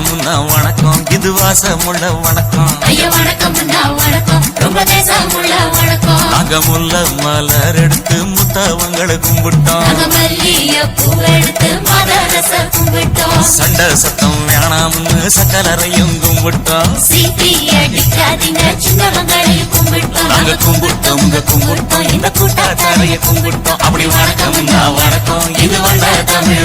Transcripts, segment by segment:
வணக்கம் முன்னா வணக்கம். இது வாசமுள்ள வணக்கம். முல்ல மலர் எடுத்து முத்தவங்களை கும்பிட்டோம். சண்டை சத்தம் வேணாம்னு சக்கலரையும் கும்பிட்டோம். நாங்க கும்பிட்டோம் இங்க கும்பிட்டோம் இந்த கூட்டாத்தாரைய கும்பிட்டோம். அப்படி வணக்கம் முன்னா வணக்கம். இது வந்த தமிழ்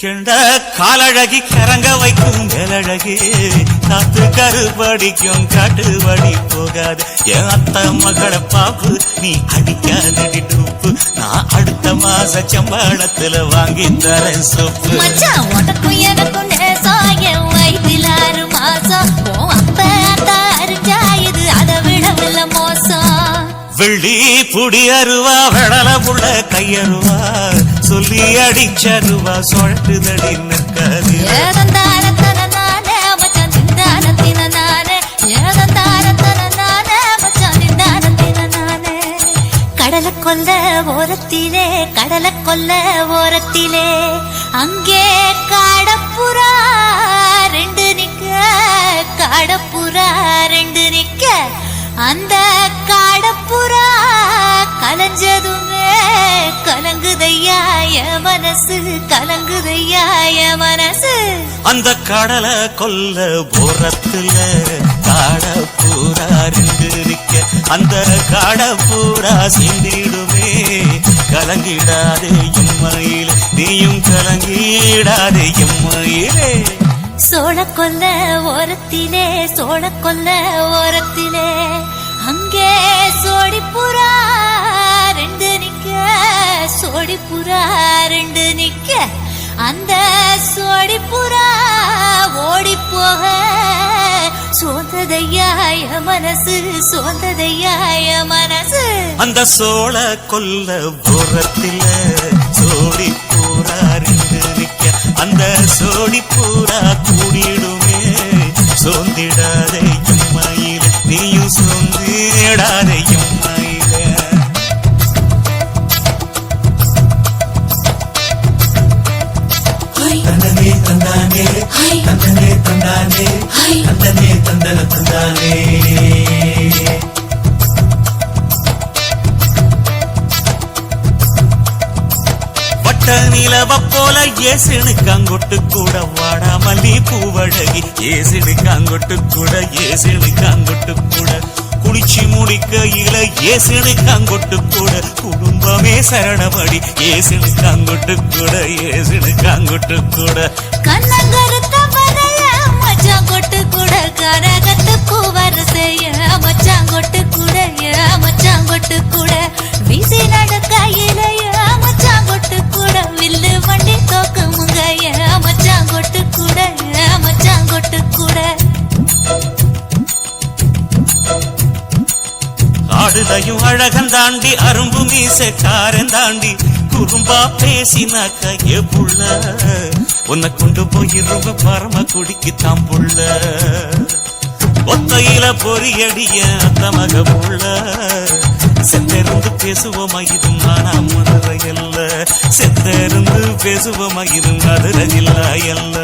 கெண்ட காலழகி கரங்க வைக்கும் வேலழகி. காத்து கருபடிக்கும் காட்டுவடி போகாது. என் அத்த மகளை பாப்பு நீ அடிக்காதடி டூப்பு நான் அடுத்த மாச சம்பளத்துல வாங்கி தரேன் சொப்பு. உனக்கும் எனக்கும் வெள்ளி புடி அருவா வெடல புள்ள கையருவா சொல்லி அடிச்சருவா சொழட்டுதடி நிற்காது. கடலை கொல்ல ஓரத்திலே கடலை கொல்ல ஓரத்திலே. அங்கே காடப்புறா ரெண்டு நிக்க. காடப்புறா ரெண்டு நிக்க. அந்த காடப்புறா கலஞ்சதுமே கலங்குதையா. மனசு கலங்குதையா மனசு? அந்த கடலை கொல்ல புறத்துல காட பூரா நிக்க அந்த காட பூரா சிந்திடுமே. கலங்கிடாதே எம்மையில் நீயும் கலங்கிடாதே எம்மையிலே சோழ கொல்ல ஓரத்திலே சோழ கொல்ல ஓரத்திலே அங்கே சோடிப்புறா மனசு சோந்ததையாய மனசு. அந்த சோழ கொல்ல புறத்தில சோடி பூரா ரெண்டு நிக்க அந்த சோடி பூரா கூடிடுமே. சோந்திடாதே எம்மையில் நீயும் சோந்திடாதே எம்மையில. தந்தனே தந்தானே தந்தனே தந்தன தந்தானே வட்ட நிலவ போல ஏசினு அங்கொட்டு கூட வாடாமல்லி பூவழகி ஏசினு அங்கொட்டு கூட ஏசினு அங்கொட்டு கூட. குளிச்சு முடிக்கையில ஏசினு அங்கொட்டு கூட. குடும்பமே சரணபடி ஏசினு அங்கொட்டு கூட ஏசினு அங்கொட்டு கூட. கண்ணங்கருத்த வரைய கொட்டு கூட கரகத்து ஆடுதையும் அழகன் தாண்டி அரும்பு மீசக்காரன் தாண்டி குறும்பா பேசினாக்க ஏ புள்ள. உன்னை கொண்டு போயிருவ பரம குடிக்கு தாம் புள்ள. ஒத்தையில பொறியடிய அந்த மக புள்ள. செத்தருந்து பேசுவோமா இது மானா மதுரை அல்ல. செத்தருந்து பேசுவோமா இது மதுரை இல்ல அல்ல.